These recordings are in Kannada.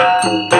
Música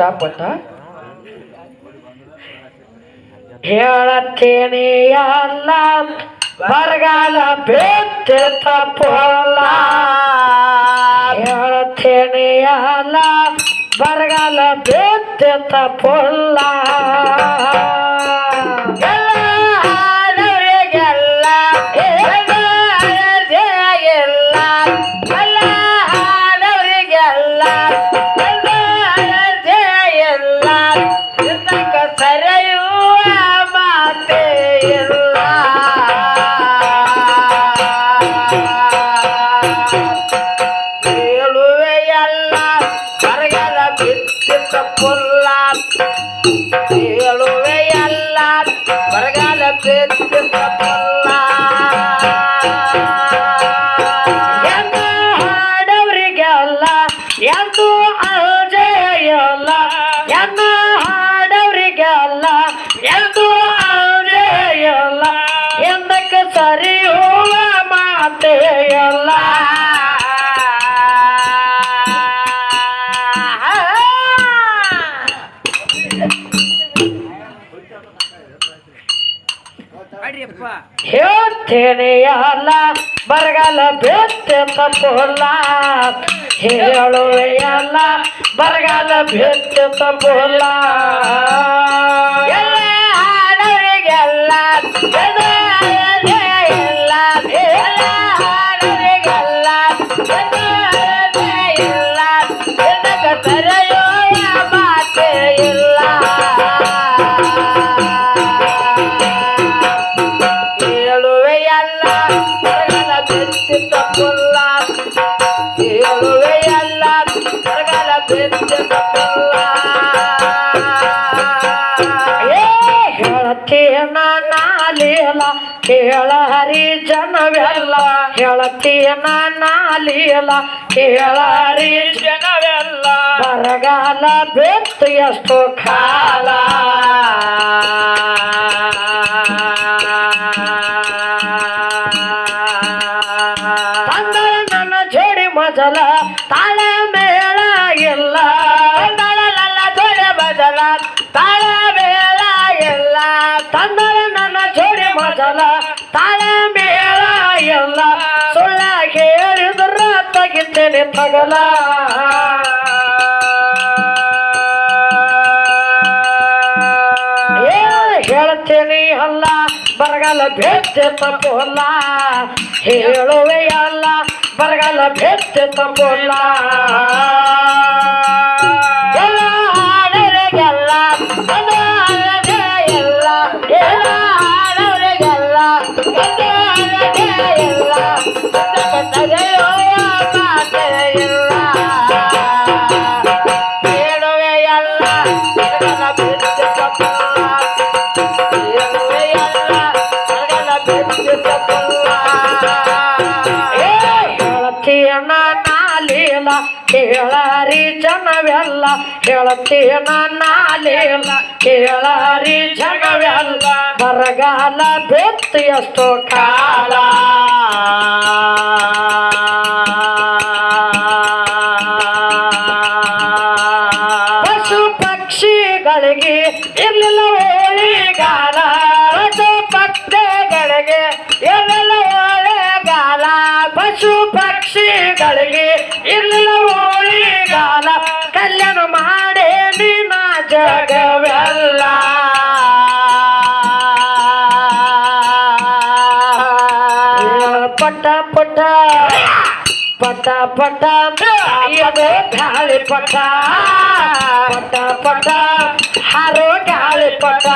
ಪಟ ಹೇಳತ್ತೇನೆ ಅಲ್ಲ ಬರಗಾಲ ಬೇತಿರ್ತಪ್ಪಲ್ಲ ಹೇಳತ್ತೇನೆ ಅಲ್ಲ ಬರಗಾಲ ಬೇತಿರ್ತಪ್ಪಲ್ಲ ಹೇಳ್ತೇನೆ ಅಲ್ಲ ಬರಗಾಲ ಬೇತ್ತೆ ತಪ್ಪಲ್ಲ ಹೇಳು ಅಲ್ಲ ಬರಗಾಲ ಬೇತ್ತೆ ತಪ್ಪಲ್ಲ ಎಲ್ಲ ಹಾಡವರಿಗೆಲ್ಲ ಹೆಳತಿಯ ನಾಲಿಯಲ ಕೇಳಾರಿ ಜನವೆಲ್ಲ. ಬರಗಾಲ ಬೆತ್ತು ಎಷ್ಟು ಕಾಲ. ಏ ಹೇಳ್ತೇನೆ ಅಲ್ಲ ಬರಗಾಲ ಭೇದ್ಯ ತಪ್ಪಲ್ಲ ಹೇಳುವೆ ಬರಗಾಲ ಭೇದ್ಯ ತಪ್ಪಲ್ಲ ಹೇಳತೀನ ನಾಲಿಲ್ಲ ಕೇಳಾರಿ ಜಗವೆಲ್ಲ ಬರಗಾಲ ಬೆತ್ತು ಎಷ್ಟೋ ಕಾಲ. ಪಶು ಪಕ್ಷಿಗಳಿಗೆ ಇರಲಿಲ್ಲ ಓಳಿಗಾಲ ಪಟ ಗಾಳಿ ಪಟ ಪಟ ಪಟ ಹಾರೋ ಗಾಳಿ ಪಟ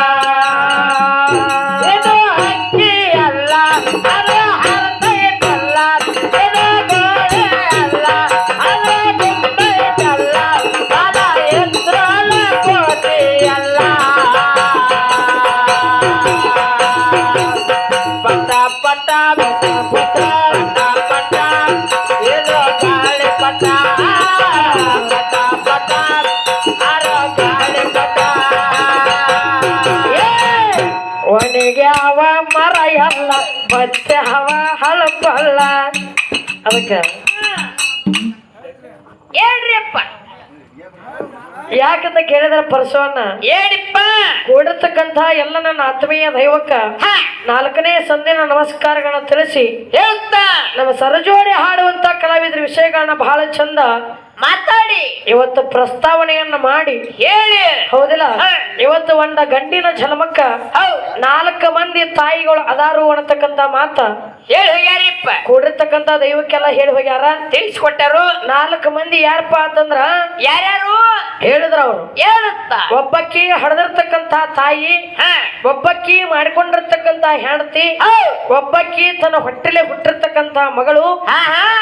ಮತ್ತೆ ಹವ ಹಲಪಲ್ಲ ಅದಕ್ಕೆ ಹೇಳ್ರಿಯಪ್ಪ. ಯಾಕಂತ ಕೇಳಿದ್ರೆ ಪರಶುವನ್ನ ಹೇಳಿಪ್ಪ ಕೂಡಿರ್ತಕ್ಕಂಥ ಎಲ್ಲ ನನ್ನ ಆತ್ಮೀಯ ದೈವಕ್ಕ ನಾಲ್ಕನೇ ಸಂದಿನ ನಮಸ್ಕಾರಗಳನ್ನ ತಿಳಿಸಿ ಹೇಳ್ತಾ. ನಮ್ಮ ಸರಜೋಡಿ ಹಾಡುವಂತ ಕಲಾವಿದ್ರ ವಿಷಯಗಳನ್ನ ಬಹಳ ಚಂದ ಮಾತಾಡಿ. ಇವತ್ತು ಪ್ರಸ್ತಾವನೆಯನ್ನ ಮಾಡಿ. ಹೇಳಿ. ಹೌದಿಲ್ಲ? ಇವತ್ತು ಒಂದ ಗಂಡಿನ ಜನ್ಮಕ್ಕ ಹೌದು. ನಾಲ್ಕು ಮಂದಿ ತಾಯಿಗಳು ಅದಾರು ಅನ್ನತಕ್ಕಂತ ಮಾತ. ಹೇಳಿ ಹೋಗ್ಯಾರಿಪ್ಪ. ಕೂಡಿರ್ತಕ್ಕಂತ ದೈವಕ್ಕೆಲ್ಲ ಹೇಳಿ ಹೋಗ್ಯಾರ. ತಿಳಿಸ್ಕೊಟ್ಟರು. ನಾಲ್ಕು ಮಂದಿ ಯಾರಪ್ಪ ಅಂತಂದ್ರ? ಯಾರ್ಯಾರು? ಹೇಳಿದ್ರ ಅವರು. ಹೇಳುತ್ತ. ಒಬ್ಬಕ್ಕಿ ಹಡದಿರ್ತಕ್ಕಂತ ತಾಯಿ. ಒಬ್ಬಕ್ಕಿ ಮಾಡಿಕೊಂಡಿರ್ತಕ್ಕಂತ ಹೆಂಡತಿ. ಒಬ್ಬಕ್ಕಿ ತನ್ನ ಹೊಟ್ಟೆಲೆ ಹುಟ್ಟಿರ್ತಕ್ಕಂತ ಮಗಳು.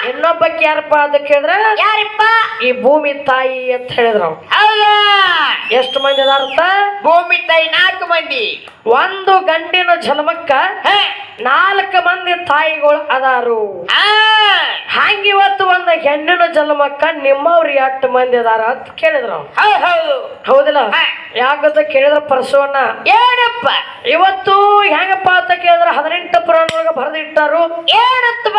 ಇನ್ನೊಬ್ಬಕ್ಕಿ ಯಾರಪ್ಪ ಅಂತ ಕೇಳಿದ್ರ? ಯಾರಿಪ್ಪ? ಈ ಭೂಮಿ ತಾಯಿ ಅಂತ ಹೇಳಿದ್ರು ಅವ್ರು. ಹೌದಾ? ಎಷ್ಟು ಮಂದಿ ಅರ್ಥ ಭೂಮಿ ತಾಯಿ ನಾಲ್ಕು ಮಂದಿ. ಒಂದು ಗಂಡಿನ ಜನ್ಮಕ್ಕ ನಾಲ್ಕು ಮಂದಿ ತಾಯಿಗಳು ಅದಾರು. ಇವತ್ತು ಒಂದು ಹೆಣ್ಣಿನ ಜನ್ಮಕ್ಕ ನಿಮ್ಮವ್ರು ಎಷ್ಟು ಮಂದಿ ಅದಾರ ಅಂತ ಕೇಳಿದ್ರು ಹೌದು ಹೌದು. ಹೌದಿಲ್ಲ. ಯಾಕಂತ ಕೇಳಿದ್ರ ಪರಶುವನ್ನ ಏನಪ್ಪ? ಇವತ್ತು ಹೆಂಗಪ್ಪ ಅಂತ ಕೇಳಿದ್ರ ಹದಿನೆಂಟು ಪುರಾಣ ಬರೆದಿಟ್ಟಾರು. ಏನಂತ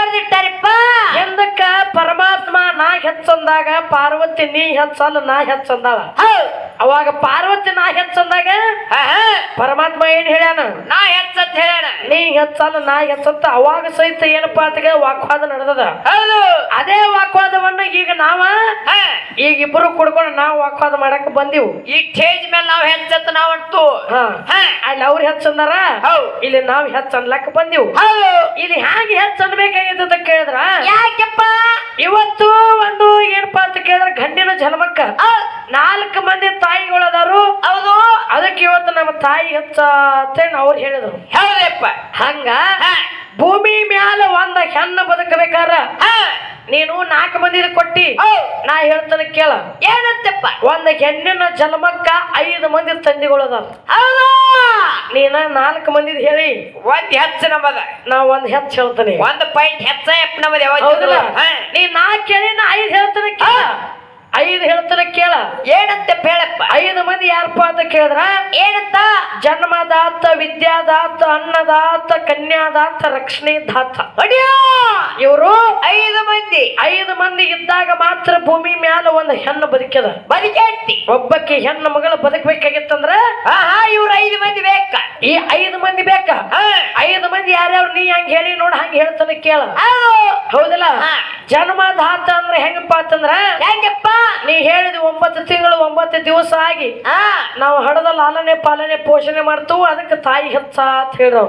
ಹೆಚ್ಚಂದಾಗ ಪಾರ್ವತಿ ನೀ ಹೆಚ್ಚಲ್ಲ ನಾ ಹೆಚ್ಚಂದಾಳ ಅವಾಗ ಪಾರ್ವತಿ ನಾ ಹೆಚ್ಚಂದಾಗ ಪರಮಾತ್ಮ ಏನ್ ಹೇಳ್ಯಾನ? ನಾ ಹೆಚ್ಚಂತ ಹೇಳ್ಯಾನ. ನೀ ಹೆಚ್ಚಲ್ಲ ನಾ ಹೆಚ್ಚಂತ ಅವಾಗ ಸಹಿತ ಏನಪ್ಪಾ ಅಂತ ವಾಕ್ವಾದ ನಡೆದದ. ಹೌದು. ಅದೇ ವಾಕ್ವಾದವನ್ನ ಈಗ ನಾವ ಈಗ ಇಬ್ಬರು ಕುಡ್ಕೊಂಡು ನಾವು ವಾಕ್ವಾದ ಮಾಡಕ್ ಬಂದಿವು. ಈ ಸ್ಟೇಜ್ ಮೇಲೆ ನಾವು ಹೆಚ್ಚಂತ ನಾವಂತು ಅಲ್ಲಿ ಅವ್ರು ಹೆಚ್ಚಂದಾರ ಇಲ್ಲಿ ನಾವು ಹೆಚ್ಚ ಅನ್ಲಕ್ ಬಂದಿವು. ಹೌದು. ಇಲ್ಲಿ ಹ್ಯಾಂಗ ಹೆಚ್ಚ ಅನ್ಬೇಕಾಗಿತ್ತು ಅಂತ ಕೇಳಿದ್ರ? ಯಾಕೆಪ್ಪ? ಇವತ್ತು ಒಂದು ಏನಪ್ಪಾ ಅಂತ ಕೇಳಿದ್ರ ಗಂಡಿನ ಜನ್ಮಕ್ಕ. ನಾಲ್ಕು ಮಂದಿ ತಾಯಿಗಳು ಅದಾರು ಹೌದು. ಅದಕ್ಕೆ ಇವತ್ತು ನಮ್ಮ ತಾಯಿ ಹೆಚ್ಚ ಅಂತೇಳಿ ಅವ್ರು ಹೇಳಿದ್ರು. ಹೌದಪ್ಪ. ಹಂಗ? ಭೂಮಿ ಮ್ಯಾಲ ಒಂದ ಹೆಣ್ಣು ಬದುಕಬೇಕಾರ? ನೀನು ನಾಲ್ಕು ಮಂದಿ ಕೊಟ್ಟಿ. ನಾ ಹೇಳ್ತಾನೆ ಕೇಳ. ಏನಂತಪ್ಪ? ಒಂದ ಹೆಣ್ಣಿನ ಜನ್ಮಕ್ಕ ಐದು ಮಂದಿ ತಂದಿಗಳು ಅದಾರ ಹೌದು. ನೀನ ನಾಲ್ಕು ಮಂದಿದ ಹೇಳಿ. ಒಂದ್ ಹೆಚ್ಚು ನಮ್ಮದ ನಾ ಒಂದ್ ಹೆಚ್ಚ ಹೇಳ್ತಾನೆ. ಒಂದ್ ಪಾಯಿಂಟ್ ಹೆಚ್ಚ ಹೌದಲ್ಲ? ಯಾವಾಗ ನೀ ನಾಲ್ಕು ಹೇಳಿ ನಾ ಐದು ಹೇಳ್ತಾನೆ ಕೇಳ. ಐದು ಹೇಳ್ತಾನೆ ಕೇಳ. ಏನಂತೆ ಹೇಳಪ್ಪ? ಐದು ಮಂದಿ ಯಾರಪ್ಪ ಅಂತ ಕೇಳಿದ್ರ? ಏನಂತ? ಜನ್ಮದಾತ ವಿದ್ಯಾದಾತ ಅನ್ನದಾತ ಕನ್ಯಾದಾತ ರಕ್ಷಣೆ ದಾತ ಹೊಡಿಯೋ ಇವರು ಐದು ಮಂದಿ. ಐದು ಮಂದಿ ಇದ್ದಾಗ ಮಾತ್ರ ಭೂಮಿ ಮ್ಯಾಲ ಒಂದು ಹೆಣ್ಣು ಬದುಕದ ಬದುಕೈತಿ? ಒಬ್ಬಕ್ಕೆ ಹೆಣ್ಣು ಮಗಳು ಬದುಕಬೇಕಾಗಿತ್ತಂದ್ರ? ಆಹಾ ಇವ್ರು ಐದು ಮಂದಿ ಬೇಕ. ಈ ಐದು ಮಂದಿ ಬೇಕ? ಐದು ಮಂದಿ ಯಾರ್ಯಾರು? ನೀ ಹಂಗ ಹೇಳಿ ನೋಡ ಹಂಗ ಹೇಳ್ತಾನೆ ಕೇಳ. ಹೌದು. ಹೌದಲ್ಲ? ಜನ್ಮದಾತ ಅಂದ್ರೆ ಹೆಂಗಪ್ಪ ಅಂತಂದ್ರ? ಹೆಂಗಪ್ಪ? ನೀ ಹೇಳಿದ ಒಂಬತ್ತು ತಿಂಗಳು ಒಂಬತ್ತು ದಿವಸ ಆಗಿ ನಾವು ಹಡದ ಲಾಲನೆ ಪಾಲನೆ ಪೋಷಣೆ ಮಾಡ್ತೀವಿ ಅದಕ್ಕೆ ತಾಯಿ ಹೆಚ್ಚ ಅಂತ ಹೇಳಿದ್ರು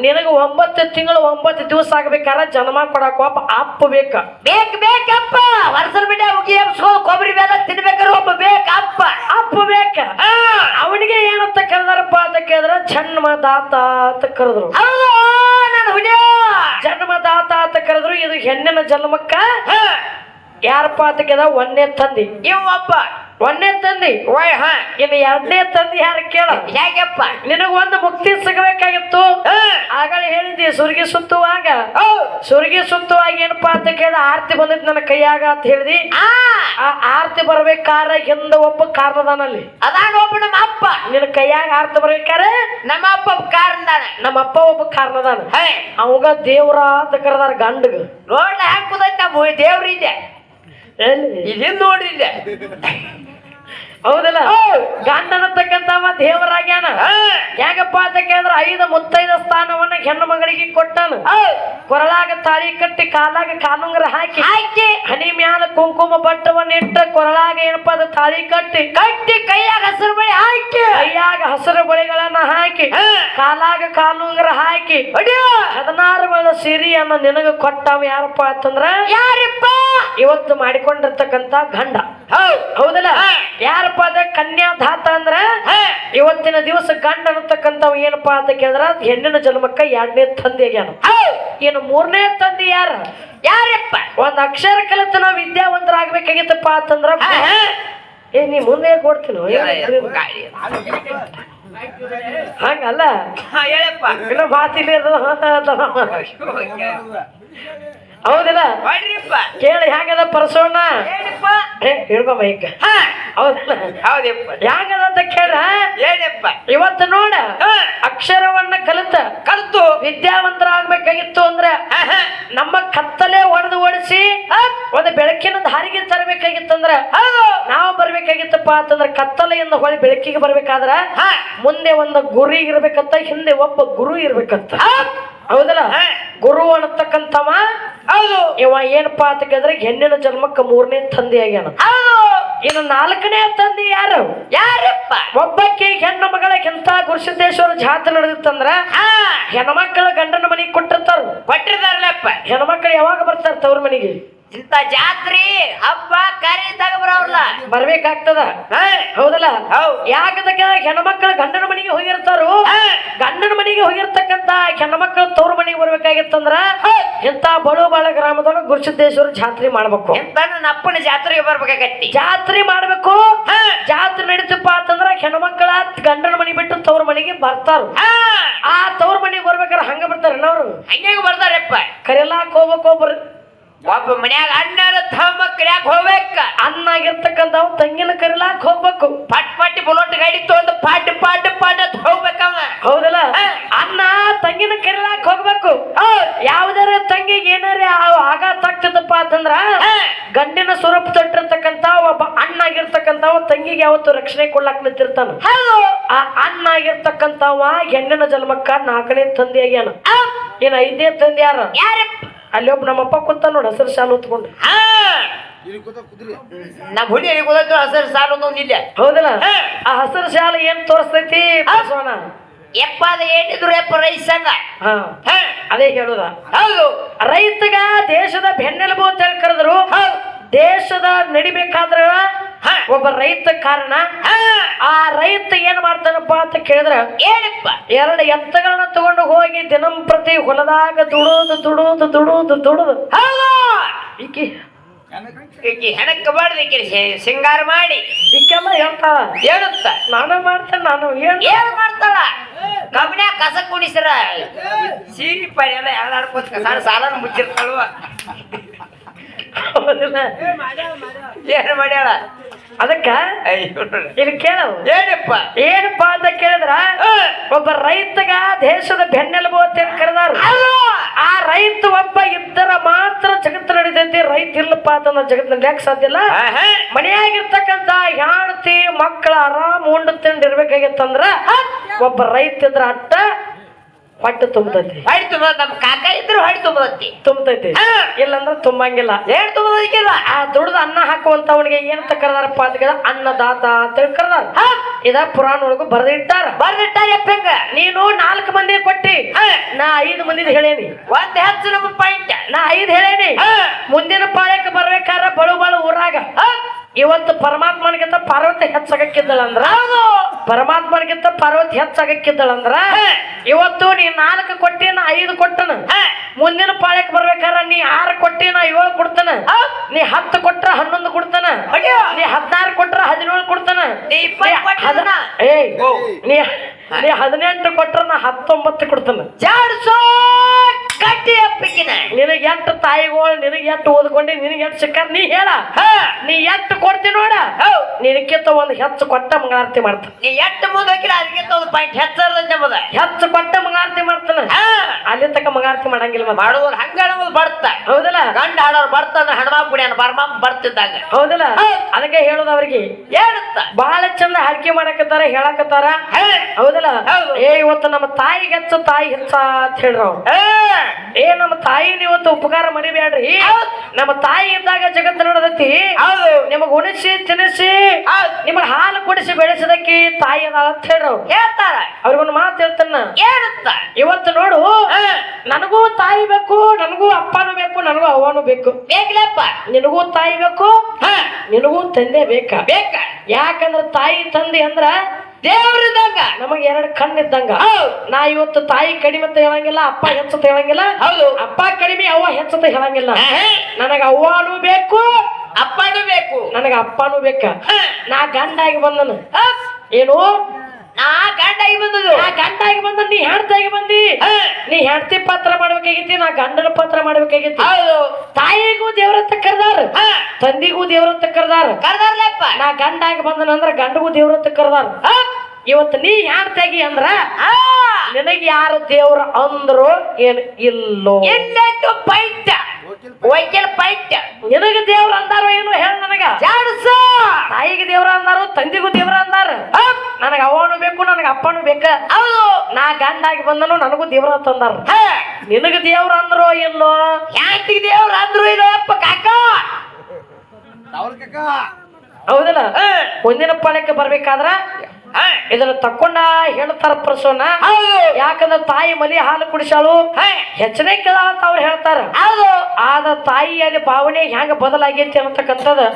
ನಿನಗೆ ಒಂಬತ್ತು ತಿಂಗಳು ಒಂಬತ್ತು ದಿವಸ ಆಗ್ಬೇಕಾರ ಜನ್ಮ ಕೊಡಕ್ ಒಬ್ಬ ಅಪ್ಪ ಬೇಕ. ಬೇಕ್ ಬೇಕಪ್ಪ ವರ್ಷದ ಬಿಡ ಉಗಿ ಎಬ್ಸ್ಕೊಂಡು ಕೊಬ್ಬರಿ ಬೆಲ್ಲ ತಿನ್ಬೇಕಾದ್ರೆ ಒಬ್ಬ ಬೇಕ ಅಪ್ಪ. ಬೇಕ. ಹಾ. ಅವನಿಗೆ ಏನಂತ ಕರೆದಾರಪ್ಪ ಅಂತ ಜನ್ಮ ಜನ್ಮದಾತ ಅಂತ ಕರೆದ್ರು. ಜನ್ಮದಾತ ಅಂತ ಕರೆದ್ರು ಇದು ಹೆಣ್ಣಿನ ಜನ್ಮಕ್ಕ ಯಾರಪ್ಪ ಅಂತ ಕೇಳ ಒಂದನೇ ತಂದಿ. ಇವ ಒಬ್ಬ ಒಂದನೇ ತಂದಿ? ವೈ ಹಾ. ಇನ್ನು ಎರಡನೇ ತಂದಿ ಯಾರು ಕೇಳ. ಹೇಗಪ್ಪ? ನಿನಗೆ ಒಂದು ಮುಕ್ತಿ ಸಿಗಬೇಕಾಗಿತ್ತು. ಆಗಲೇ ಹೇಳಿದ್ದೆ ಸುರ್ಗಿ ಸುತ್ತುವಾಗ. ಸುರ್ಗಿ ಸುತ್ತುವಾಗ ಏನಪ್ಪಾ ಅಂತ ಕೇಳ? ಆರ್ತಿ ಬಂದಿತ್ತು ನನ್ನ ಕೈಯಾಗ ಅಂತ ಹೇಳಿದಿ. ಆ. ಆರ್ತಿ ಬರ್ಬೇಕಾರ ಹಿಂದ ಒಬ್ಬ ಕಾರಣದಾನಲ್ಲಿ ಅದಾನ ಒಬ್ಬ ನಮ್ಮ ಅಪ್ಪ. ನಿನ್ನ ಕೈಯಾಗ ಆರ್ತಿ ಬರ್ಬೇಕಾರೆ ನಮ್ಮ ಅಪ್ಪ ಕಾರಣದಾನ ನಮ್ಮ ಅಪ್ಪ ಒಬ್ಬ ಕಾರಣದಾನ ಅವಾಗ ದೇವ್ರ ಅಂತ ಕರೆದಾರ ಗಂಡಗ. ನೋಡ್ಲ ಹಾಕುದೈತ ದೇವ್ರಿದೆ ಇದನ್ ನೋಡ್ರಿಲ್ಲ ಹೌದಲ್ಲ? ಗಂಡನತಕ್ಕಂತ ದೇವರಾಗ್ಯಾನ? ಹೇಗಪ್ಪ ಅಂತ ಕೇಳಿದ್ರ ಐದು ಮುತ್ತೈದ ಸ್ಥಾನವನ್ನ ಹೆಣ್ಣು ಮಗಳಿಗೆ ಕೊಟ್ಟನು. ಕೊರಳಾಗ ತಾಳಿ ಕಟ್ಟಿ ಕಾಲಾಗ ಕಾಲುಂಗರ ಹಾಕಿ ಹಾಕಿ. ಹನಿ ಮ್ಯಾಲ ಕುಂಕುಮ ಬಟ್ಟವನ್ನ ಇಟ್ಟ ಕೊರಳಾಗ ಏನಪ್ಪ ಅದು ತಾಳಿ ಕಟ್ಟಿ ಕಟ್ಟಿ ಕೈಯಾಗ ಹಸಿರು ಬಳಿ ಹಾಕಿ. ಕೈಯಾಗ ಹಸಿರು ಬಳಿಗಳನ್ನ ಹಾಕಿ ಕಾಲಾಗ ಕಾಲುಂಗರ ಹಾಕಿ ಹದಿನಾರು ಬಳ ಸಿರಿಯನ್ನ ನಿನಗ ಕೊಟ್ಟವ ಯಾರಪ್ಪ ಅಂತಂದ್ರ ಯಾರಪ್ಪ? ಇವತ್ತು ಮಾಡಿಕೊಂಡಿರ್ತಕ್ಕಂತ ಗಂಡ. ಹೌದ್. ಹೌದಲ್ಲ? ಯಾರ ಯಾರಪ್ಪ ಅದ ಕನ್ಯಾಧಾತ ಅಂದ್ರ. ಇವತ್ತಿನ ದಿವಸ ಗಂಡ ಅನ್ನತಕ್ಕಂಥವ್ ಏನಪ್ಪಾ ಅಂತ ಕೇಳಿದ್ರ? ಅದ್ ಹೆಣ್ಣಿನ ಜನ್ಮಕ್ಕ ಎರಡನೇ ತಂದೆ ಆಗ್ಯಾನ. ಏನು ಮೂರನೇ ತಂದೆ ಯಾರ? ಯಾರಪ್ಪ? ಒಂದ್ ಅಕ್ಷರ ಕಲಿತ ನಾವ್ ವಿದ್ಯಾವಂತರಾಗ್ಬೇಕಾಗಿತ್ತಪ್ಪ ಅಂತಂದ್ರ. ಏ ನೀ ಮುಂದೆ ಕೊಡ್ತೀನಿ. ಹಂಗಲ್ಲ. ಮಾತಿಲ್ಲ ಹೌದಿಲ್ಲ? ಹೊಡ್ರಿಪ್ಪ ಕೇಳಿ ಹೆಂಗದ ಪರಸೋಣ? ಏನಪ್ಪ? ಏ ಹಿಡ್ಕೊ ಮೈಕ್ ಹಾ. ಹೌದಲ್ಲ? ಹೌದಪ್ಪ. ಹೆಂಗದ ಅಂತ ಕೇಳ ಏನಪ್ಪ? ಇವತ್ತು ನೋಡ. ಅಕ್ಷರವನ್ನ ಕಲಿತ ಕಲಿತು. ವಿದ್ಯಾವಂತರ ಆಗ್ಬೇಕಾಗಿತ್ತು ಹಾ, ಹಾ. ನಮ್ಮ ಕತ್ತಲೆ ಹೊಡೆದು ಓಡಿಸಿ ಒಂದು ಬೆಳಕಿನ ಹಾರಿಗೆ ತರಬೇಕಾಗಿತ್ತಂದ್ರ ನಾವು ಬರ್ಬೇಕಾಗಿತ್ತಪ್ಪ ಅಂತಂದ್ರೆ ಕತ್ತಲೆಯಿಂದ ಹೊಳಿ ಬೆಳಕಿಗೆ ಬರ್ಬೇಕಾದ್ರ. ಮುಂದೆ ಒಂದು ಗುರಿ ಇರ್ಬೇಕಂತ ಹಿಂದೆ ಒಬ್ಬ ಗುರು ಇರ್ಬೇಕಂತ ಹೌದ್. ಹೌದಲ್ಲ. ಗುರು ಅನ್ನತಕ್ಕಂಥವ ಹೌದು. ಇವ ಏನಪ್ಪಾ ಅಂತ ಕೇಳಿದ್ರೆ ಹೆಣ್ಣಿನ ಜನ್ಮಕ್ಕೆ ಮೂರನೇ ತಂದೆ ಆಗ್ಯಾನ. ಹೌದು. ಇನ್ನು ನಾಲ್ಕನೇ ತಂದೆ ಯಾರು? ಯಾರಪ್ಪ? ಒಬ್ಬಕ್ಕೆ ಹೆಣ್ಣು ಮಗಳಕ್ಕಿಂತ ಗುರುಸಿದ್ದೇಶ್ವರ ಜಾತ್ರೆ ನಡೆದಿತ್ತಂದ್ರ ಹೆಣ್ಮಕ್ಳ ಗಂಡನ ಮನೆಗೆ ಕೊಟ್ಟಿರ್ತಾರ. ಕೊಟ್ಟಿರ್ತಾರಲ್ಲಪ್ಪ. ಹೆಣ್ಮಕ್ಳು ಯಾವಾಗ ಬರ್ತಾರ ತವ್ರ ಮನೆಗೆ? ಇಂಥ ಜಾತ್ರಿ ಹಬ್ಬ ಕಾರ್ಯ ಇದ್ದಾಗ ಬರೋಲ್ಲ ಬರ್ಬೇಕಾಗ್ತದ. ಹೌದಲ್ಲ? ಹೌದ್. ಯಾಕಂದ್ರೆ ಹೆಣ್ಮಕ್ಳು ಗಂಡನ ಮನೆಗೆ ಹೋಗಿರ್ತಾರು. ಗಂಡನ ಮನೆಗೆ ಹೋಗಿರ್ತಕ್ಕಂತ ಹೆಣ್ಮಕ್ಳು ತವ್ರ ಮನೆಗೆ ಬರ್ಬೇಕಾಗಿತ್ತಂದ್ರ ಇಂತ ಬಳು ಬಾಳ ಗ್ರಾಮದೊಳಗೆ ಗುರುಸಿದ್ದೇಶ್ವರ ಜಾತ್ರೆ ಮಾಡ್ಬೇಕು. ಎಂತ ನನ್ನ ಅಪ್ಪನ ಜಾತ್ರೆಗೆ ಬರ್ಬೇಕಾಗತ್ತಿ. ಜಾತ್ರೆ ಮಾಡ್ಬೇಕು. ಜಾತ್ರೆ ನಡೀತಪ್ಪ ಅಂತಂದ್ರ ಹೆಣ್ಮಕ್ಳ ಗಂಡನ ಮನೆ ಬಿಟ್ಟು ತವ್ರ ಮನೆಗೆ ಬರ್ತಾರ. ಆ ತವ್ರ ಮನೆಗೆ ಬರ್ಬೇಕಾರೆ ಹಂಗ ಬರ್ತಾರ ಅಣ್ಣವ್ರು ಹಂಗೆ ಬರ್ತಾರಪ್ಪ. ಕರೆಲಾಕ್ ಹೋಗ್ಬೇಕು ಒಬ್ರು. ಒಬ್ಬ ಮನ್ಯಾಗ ಅಣ್ಣನ ತಮ್ಮ ಕರಿಯಾಕ ಹೋಗ್ಬೇಕ. ಅನ್ನ ಆಗಿರ್ತಕ್ಕಂಥವ್ ತಂಗಿನ ಕರಿಲಾಕ್ ಹೋಗ್ಬೇಕು. ಪಟ್ ಪಟ್ಟಿ ಬುಲೋಟ್ ಗಾಡಿ ತಗೊಂಡು ಪಾಟ್ ಪಾಟ್ ಪಾಟ್ ಅಂತ ಹೋಗ್ಬೇಕವ ಹೌದಲ್ಲ. ಅನ್ನ ತಂಗಿನ ಕರಿಲಾಕ್ ಹೋಗ್ಬೇಕು. ಯಾವ್ದಾರ ತಂಗಿಗೆ ಏನಾರ ಆಘಾತ ಆಗ್ತದಪ್ಪ ಅಂತಂದ್ರ ಗಂಡಿನ ಸ್ವರೂಪ ತೊಟ್ಟಿರ್ತಕ್ಕಂತ ಒಬ್ಬ ಅಣ್ಣ ಆಗಿರ್ತಕ್ಕಂಥವ ತಂಗಿಗೆ ಯಾವತ್ತು ರಕ್ಷಣೆ ಕೊಡ್ಲಾಕ್ ನಿಂತಿರ್ತಾನ. ಆ ಅಣ್ಣ ಆಗಿರ್ತಕ್ಕಂಥವ ಹೆಣ್ಣಿನ ಜನ್ಮಕ್ಕ ನಾಲ್ಕನೇ ತಂದೆ ಆಗ್ಯಾನ. ಏನ್ ಐದನೇ ತಂದೆ ಯಾರ? ಯಾರು? ಅಲ್ಲಿ ಒಬ್ಬ ನಮ್ಮಪ್ಪ ಕೂತ ನೋಡ ಹಸಿರು ಶಾಲು ಹೊತ್ಕೊಂಡು. ಹಾ. ನಮ್ಮ ಹುಡಿ ಗೊತ್ತಾಯ್ತು ಹಸಿರು ಸಾಲು ಒಂದು ಇಲ್ಲ. ಹೌದಲ್ಲ? ಆ ಹಸಿರು ಶಾಲೆ ಏನ್ ತೋರಿಸ್ತೈತಿ? ಬಸವಣ್ಣ? ಎಪ್ಪಾದ ಏನಿದ್ರು ಎಪ್ಪ ಹಾ. ಹಾ. ಅದೇ ಹೇಳುದ. ಹೌದು. ರೈತಗ ದೇಶದ ಬೆನ್ನೆಲುಬು ಅಂತ ಹೇಳಿ ಕರೆದ್ರು. ದೇಶದ ನಡಿಬೇಕಾದ್ರ. ಒಬ್ಬ ರೈತ ಕಾರಣ ಆ ರೈತ ಏನ್ ಮಾಡ್ತಾನಪ್ಪ ಅಂತ ಕೇಳಿದ್ರೆ ಏನಪ್ಪ? ಎರಡು ಎತ್ತಗಳನ್ನ ತಗೊಂಡು ಹೋಗಿ ದಿನಂಪ್ರತಿ ಹೊಲದಾಗ ದುಡೋದು ದುಡೋದು ದುಡುದು ದುಡುದು. ಈಕಿ ಈಕಿ ಹೆಣಕ್ಕೆ ಬಾಡ್ದಕ್ಕೆ ಸಿಂಗಾರ ಮಾಡಿ. ಈಕೆಲ್ಲ ಹೇಳ್ತಾಳ. ಹೇಳುತ್ತ? ನಾನು ಮಾಡ್ತೇನೆ ನಾನು ಏನು ಮಾಡ್ತಾಳ? ಕಬ್ಬಿನ ಕಸ ಕುಡಿಸ್ರ. ಸೀರಿ ಪರಿ ಎಲ್ಲ ಎಳ್ಳಾಡ್ಕೋತ ಕಸ ಸಾಲನ ಮುಚ್ಚಿರ್ತಾಳುವ? ಏನ್ ಮಾಡ್ಯಾಳ? ಅದಕ್ಕ ಅಯ್ಯೋ ನೋಡು. ಇಲ್ಲಿ ಕೇಳು ಏನಪ್ಪ? ಏನಪ್ಪ ಅಂತ ಕೇಳಿದ್ರ? ಒಬ್ಬ ರೈತಗ ದೇಶದ ಬೆನ್ನೆಲುಬು ಅಂತ ಹೇಳಿ ಕರೆದಾರ. ಆ ರೈತ ಒಬ್ಬ ಇದ್ದರ ಮಾತ್ರ ಜಗತ್ತು ನಡೀತೈತಿ. ರೈತ ಇಲ್ಲಪ್ಪ ಅಂತಂದ್ರೆ ಜಗತ್ತು ನಡೆಯಕ್ ಸಾಧ್ಯ ಇಲ್ಲ. ಮನೆಯಾಗಿರ್ತಕ್ಕಂತ ಹೆಂಡತಿ ಮಕ್ಕಳ ಆರಾಮ್ ಉಂಡು ತಿಂಡಿರ್ಬೇಕಾಗಿತ್ತಂದ್ರ ಒಬ್ಬ ರೈತ ಇದ್ರ ಅಟ್ಟ ಹೊಟ್ಟೆ ತುಂಬತೈತಿ. ಹೊಟ್ಟು ತುಂಬ ನಮ್ಮ ಕಾಕ ಇದ್ರು ಹೊಟ್ಟು ತುಂಬತೈತಿ. ತುಂಬತೈತಿ. ಇಲ್ಲಂದ್ರ ತುಂಬಂಗಿಲ್ಲ. ಏನ್ ತುಂಬಿಲ್ಲ ಆ ದುಡ್ದು ಅನ್ನ ಹಾಕುವಂತವನಿಗೆ ಏನಂತ ಕರೆದಾರಪ್ಪ ಅಂತ ಅನ್ನದಾತ ಅಂತ ಹೇಳಿ ಕರೆದಾರ. ಇದ ಪುರಾಣ ಒಳಗು ಬರ್ದಿಟ್ಟಾರ ಬರ್ದಿಟ್ಟ ಎಪ್ಪಂಗ ನೀನು ನಾಲ್ಕು ಮಂದಿ ಕೊಟ್ಟಿ. ನಾ ಐದು ಮಂದಿ ಹೇಳೇನಿ. ಒಂದ್ ಹೆಚ್ಚು ನಮ್ಮ ಪಾಯಿಂಟ್ ನಾ ಐದು ಹೇಳೇನಿ. ಮುಂದಿನ ಪಾಳ್ಯಕ್ಕೆ ಬರ್ಬೇಕಾರ ಬಳು ಬಳು ಊರಾಗ. ಇವತ್ತು ಪರಮಾತ್ಮನಿಗಿಂತ ಪಾರ್ವತಿ ಹೆಚ್ಚಾಗಕ್ಕಿದ್ದಳಂದ್ರ? ಹೌದು. ಪರಮಾತ್ಮನಿಗಿಂತ ಪಾರ್ವತಿ ಹೆಚ್ಚಾಗಕ್ಕಿದ್ದಳಂದ್ರ? ಇವತ್ತು ನೀ ನಾಲ್ಕು ಕೊಟ್ಟಿ ನಾ ಐದು ಕೊಟ್ಟನ. ಮುಂದಿನ ಪಾಳ್ಯಕ್ಕೆ ಬರ್ಬೇಕಾರ ನೀ ಆರು ಕೊಟ್ಟಿ ನಾ ಏಳು ಕೊಡ್ತಾನ. ನೀ ಹತ್ತು ಕೊಟ್ರ ಹನ್ನೊಂದು ಕೊಡ್ತಾನ. ನೀ ಹದಿನಾರು ಕೊಟ್ರ ಹದಿನೇಳು ಕೊಡ್ತಾನ. ನೀ ನೀ ಹದಿನೆಂಟು ಕೊಟ್ರ ನಾ ಹತ್ತೊಂಬತ್ತು ಕೊಡ್ತಾನ. ಜಾಡ್ಸೋ. ಗಟ್ಟಿ ಅಪ್ಪಿಕಿನ ನಿನಗೆ ಎಷ್ಟು ತಾಯಿಗಳು ನಿನಗೆ ಎಷ್ಟು ಓದ್ಕೊಂಡಿ ನಿನಗೆ ಎಷ್ಟು ಸಿಕ್ಕಾರ ನೀ ಹೇಳ. ನೀ ಎಷ್ಟು ಕೊಡ್ತಿ ನೋಡ. ನಿನಕ್ಕಿಂತ ಒಂದು ಹೆಚ್ಚು ಕೊಟ್ಟ ಮಂಗಳಾರತಿ ಮಾಡ್ತ. ನೀ ಎಷ್ಟು ಮುಂದೆ ಹೋಗಿಲ್ಲ ಅದಕ್ಕಿಂತ ಒಂದು ಪಾಯಿಂಟ್ ನಮ್ಮದ ಹೆಚ್ಚು ಕೊಟ್ಟ ಮಂಗಳಾರತಿ ಮಾಡ್ತಾನ. ಅಲ್ಲಿ ತಕ್ಕ ಮಂಗಳಾರತಿ ಮಾಡಂಗಿಲ್ಲ ಮಾಡುವುದು ಹಂಗ ಬರ್ತ. ಹೌದಲ್ಲ? ಗಂಡ ಆಡೋರು ಬರ್ತಾನ ಹಣಮಾಪ್ ಕುಡಿಯನ ಬರ್ಮಾ ಬರ್ತಿದ್ದಂಗ. ಹೌದಲ್ಲ? ಅದಕ್ಕೆ ಹೇಳೋದು ಅವ್ರಿಗೆ ಹೇಳುತ್ತ ಬಹಳ ಚಂದ ಹಾಡಿಕೆ ಮಾಡಕತ್ತಾರ ಹೇಳಕತ್ತಾರ. ಹೌದಲ್ಲ? ಹೌದು. ಏ ಇವತ್ತು ನಮ್ಮ ತಾಯಿಗೆ ಹೆಚ್ಚು ತಾಯಿ ಹೆಚ್ಚ ಅಂತ ಹೇಳ್ರ ಅವ್ರು. ಏ ನಮ್ಮ ತಾಯಿ ಇವತ್ತು ಉಪಕಾರ ಮರಿಬೇಡ್ರಿ. ನಮ್ಮ ತಾಯಿ ಇದ್ದಾಗ ಜಗತ್ತು ನಡೆದೈತಿ ನಿಮಗ್ ಉಣಿಸಿ ತಿನ್ನಿಸಿ ಹೌದ್. ನಿಮಗ್ ಹಾಲು ಕುಡಿಸಿ ಬೆಳೆಸದಕ್ಕೆ ತಾಯಿ ಅದ ಅಂತ ಹೇಳ ಹೇಳ್ತಾರ. ಅವ್ರಿಗೊಂದು ಮಾತು ಹೇಳ್ತಾನ. ಏನಂತ ಇವತ್ತು ನೋಡು ನನಗೂ ತಾಯಿ ಬೇಕು ನನಗೂ ಅಪ್ಪನೂ ಬೇಕು ನನಗೂ ಅವನು ಬೇಕು. ಬೇಕಲಪ್ಪ. ನಿನಗೂ ತಾಯಿ ಬೇಕು ನಿನಗೂ ತಂದೆ ಬೇಕಾ? ಬೇಕ? ಯಾಕಂದ್ರ ತಾಯಿ ತಂದೆ ಅಂದ್ರ ದೇವ್ರಿದ್ದಂಗ. ನಮಗೆ ಎರಡು ಕಣ್ಣಿದ್ದಂಗ. ನಾ ಇವತ್ತು ತಾಯಿ ಕಡಿಮೆ ಅಂತ ಹೇಳಂಗಿಲ್ಲ ಅಪ್ಪ ಹೆಚ್ಚತ ಹೇಳಂಗಿಲ್ಲ. ಹೌದು. ಅಪ್ಪ ಕಡಿಮೆ ಅವ್ವ ಹೆಚ್ಚತ ಹೇಳಂಗಿಲ್ಲ. ನನಗೆ ಅವ್ವನೂ ಬೇಕು ಅಪ್ಪನೂ ಬೇಕು. ನನಗ ಅಪ್ಪನೂ ಬೇಕ. ನಾ ಗಂಡಾಗಿ ಬಂದನು. ಏನು? ನಾ ಗಂಡಾಗಿ ಬಂದದು ನಾ ಗಂಡಾಗಿ ಬಂದ ನೀ ಹೆಣ್ತಾಗಿ ಬಂದಿ. ನೀ ಹೆಂಡತಿ ಪತ್ರ ಮಾಡ್ಬೇಕಾಗಿತ್ತಿ ನಾ ಗಂಡನ ಪತ್ರ ಮಾಡ್ಬೇಕಾಗಿತ್ತು. ಹೌದು. ತಾಯಿಗೂ ದೇವ್ರತ್ತ ಕರ್ದಾರ. ತಂದಿಗೂ ದೇವ್ರತ್ತ ಕರ್ದಾರ. ಕರ್ದಾರ್ಲಪ್ಪ. ನಾ ಗಂಡಾಗಿ ಬಂದನಂದ್ರ ಗಂಡಗೂ ದೇವ್ರಂತ ಕರ್ದಾರ. ಇವತ್ತು ನೀ ಹೆಣ್ತಾಗಿ ಅಂದ್ರ. ನಿನಗೆ ಯಾರು ದೇವ್ರ ಅಂದ್ರು ಏನ್ ಇಲ್ಲೋ. ಎಲ್ಲೆಂದು ಪೈಂಟ್ ವೈಕಲ್ ಪೈಟ್ಯ ನಿನಗೆ ದೇವ್ರ ಅಂದಾರೋ ಏನು ಹೇಳ ನನಗ. ಜಾಡ್ಸ ತಾಯಿಗೆ ದೇವ್ರ ಅಂದಾರು ತಂದಿಗೂ ದೇವ್ರ ಅಂದಾರ. ನನಗ ಅವನು ಬೇಕು ನನಗ ಅಪ್ಪನು ಬೇಕ. ಹೌದು. ನಾ ಗಂಡಾಗಿ ಬಂದನು ನನಗೂ ದೇವ್ರ ತಂದಾರ. ಹ. ನಿನಗ ದೇವ್ರ ಅಂದ್ರೋ ಇಲ್ಲೋ ಯಾಕೆ ದೇವ್ರ ಅಂದ್ರು ಅಪ್ಪ ಕಾಕ? ಹೌದಲ್ಲ. ಮುಂದಿನ ಪಾಳ್ಯಕ್ಕೆ ಬರ್ಬೇಕಾದ್ರ. ಇದನ್ನ ತಕೊಂಡ ಹೇಳ್ತಾರ ಪ್ರಸೋನಾ ಹೌದು. ಯಾಕಂದ್ರ ತಾಯಿ ಮಲಿ ಹಾಲು ಕುಡಿಸಾಳು. ಹ. ಹೆಚ್ಚನೆ ಕೇಳ ಅಂತ ಅವ್ರು ಹೇಳ್ತಾರ. ಹೌದು. ಆದ ತಾಯಿಯಲ್ಲಿ ಭಾವನೆ ಹೆಂಗ ಬದಲಾಗೈತಿ ಅನ್ನತಕ್ಕಂಥದ್ದು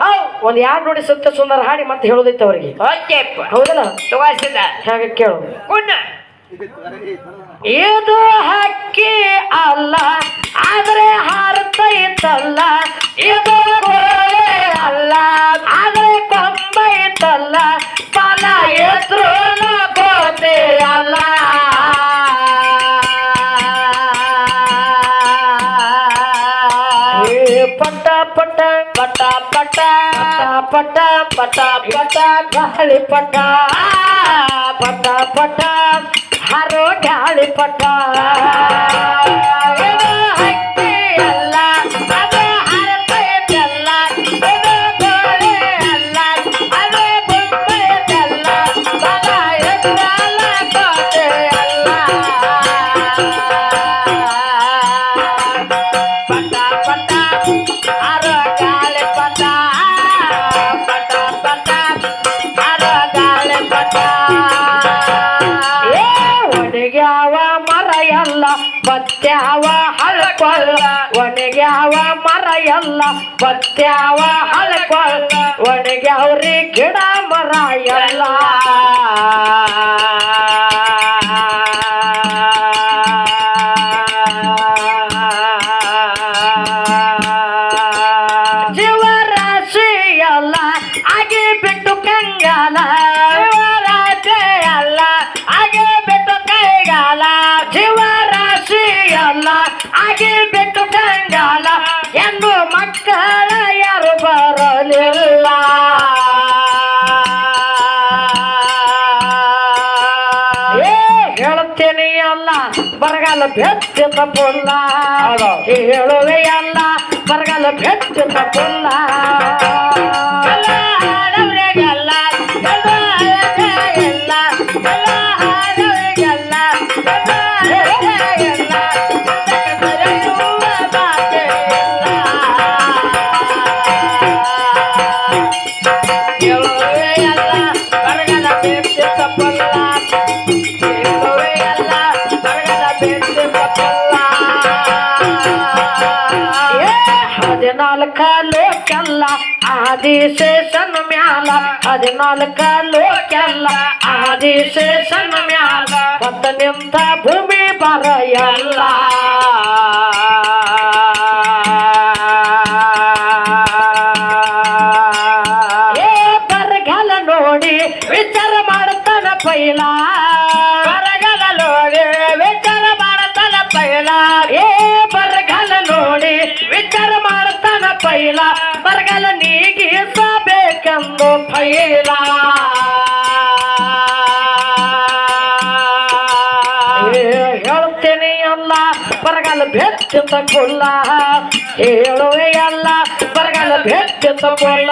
ಒಂದ್ ಯಾರು ನೋಡಿ ಸತ್ಯ ಸುಂದರ ಹಾಡಿ ಮತ್ತೆ ಹೇಳೋದೈತೆ ಅವ್ರಿಗೆ. ಹೌದಲ್ಲ? ಕೇಳು. ಕುಣ್ಣ. ಇದು ಪಟ ಪಟ ಪಟ ಗಾಳಿ ಪಟ ಪಟ ಪಟ ಹರೋ ಗಾಳಿ ಪಟ ಎಲ್ಲ ಬತ್ಯಾವ ಬರಗಾಲ ಬೆಚ್ಚ ತಪ್ಪಲ್ಲ ಹೇಳುವೆ ಅಲ್ಲ ಬರಗಾಲ ಬೆಚ್ಚ ತಪ್ಪಲ್ಲ ಹದಿನಾಲ್ಕ ಲೋಕೆಲ್ಲ ಆದಿಶೇಷನ ಮ್ಯಾಲ. ಹದಿನಾಲ್ಕ ಲೋಕೆಲ್ಲ ಆದಿಶೇಷನ ಮ್ಯಾಲ. ಬತ್ತ ನಿಂತ ಭೂಮಿ ಬರ ಅತ್ಯಂತ ಕೊಲ್ಲ ಹೇಳುವೆ ಅಲ್ಲ ಬರಗಾಲ ಅತ್ಯಂತ ಕೊಲ್ಲ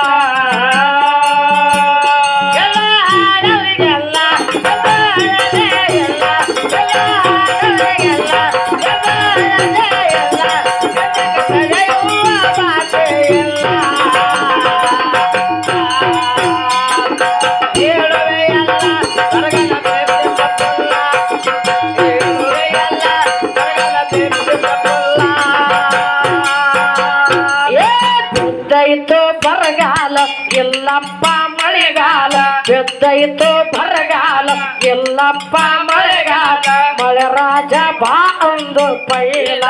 ಬಂದಿತ್ತು ಬರಗಾಲ ಎಲ್ಲಪ್ಪ ಮಳೆಗಾಲ ಮಳೆ ರಾಜ ಬಾ ಅಂದು ಪೈಲ.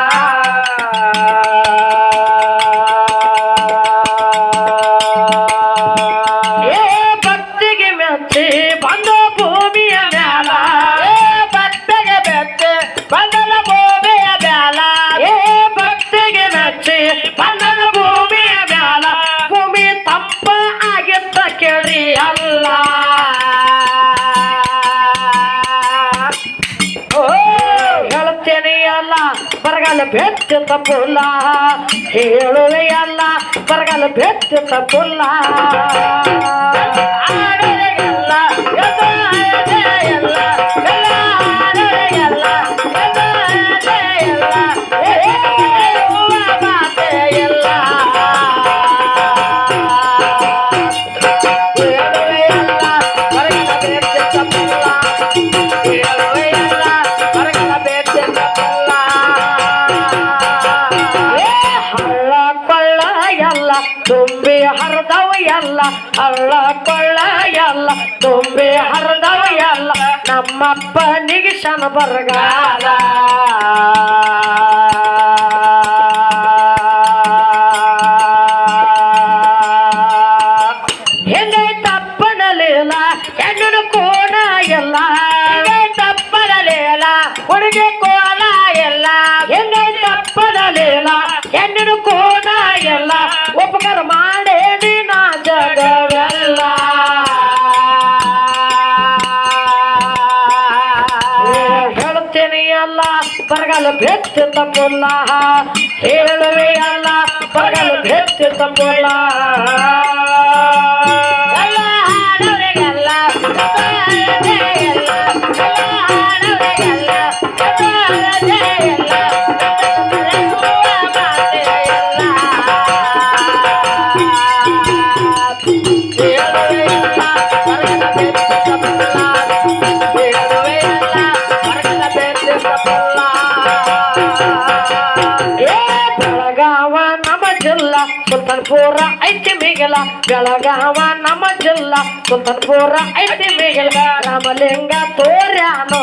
ತಪ್ಪುಲ್ಲ. ಹೇಳುವೆ ಅಲ್ಲ ಬರಗಲು ಬೆಚ್ಚ ತಪ್ಪುಲ್ಲ ಹರಿದವ ಎಲ್ಲ ಅಲ್ಲ ಕೊಳ್ಳ ಎಲ್ಲ ತುಂಬಿ ನಮ್ಮಪ್ಪ ಎಲ್ಲ ಶನ ಬರಗಾಲ ತಪ್ಪಲ್ಲ. ಹೇಳಲವೇ ಅಲ್ಲ ಪಗಲು ಹೆಚ್ಚು ತಪ್ಪಲ್ಲ. ಬೆಳಗಾವ ನಮ್ಮ ಜಿಲ್ಲಾ ಸುತ್ತನ್ಪುರ ಐತಿ ಮಿಗಿಲ ರಾಮಲಿಂಗ ತೋರ್ಯಾನೋ.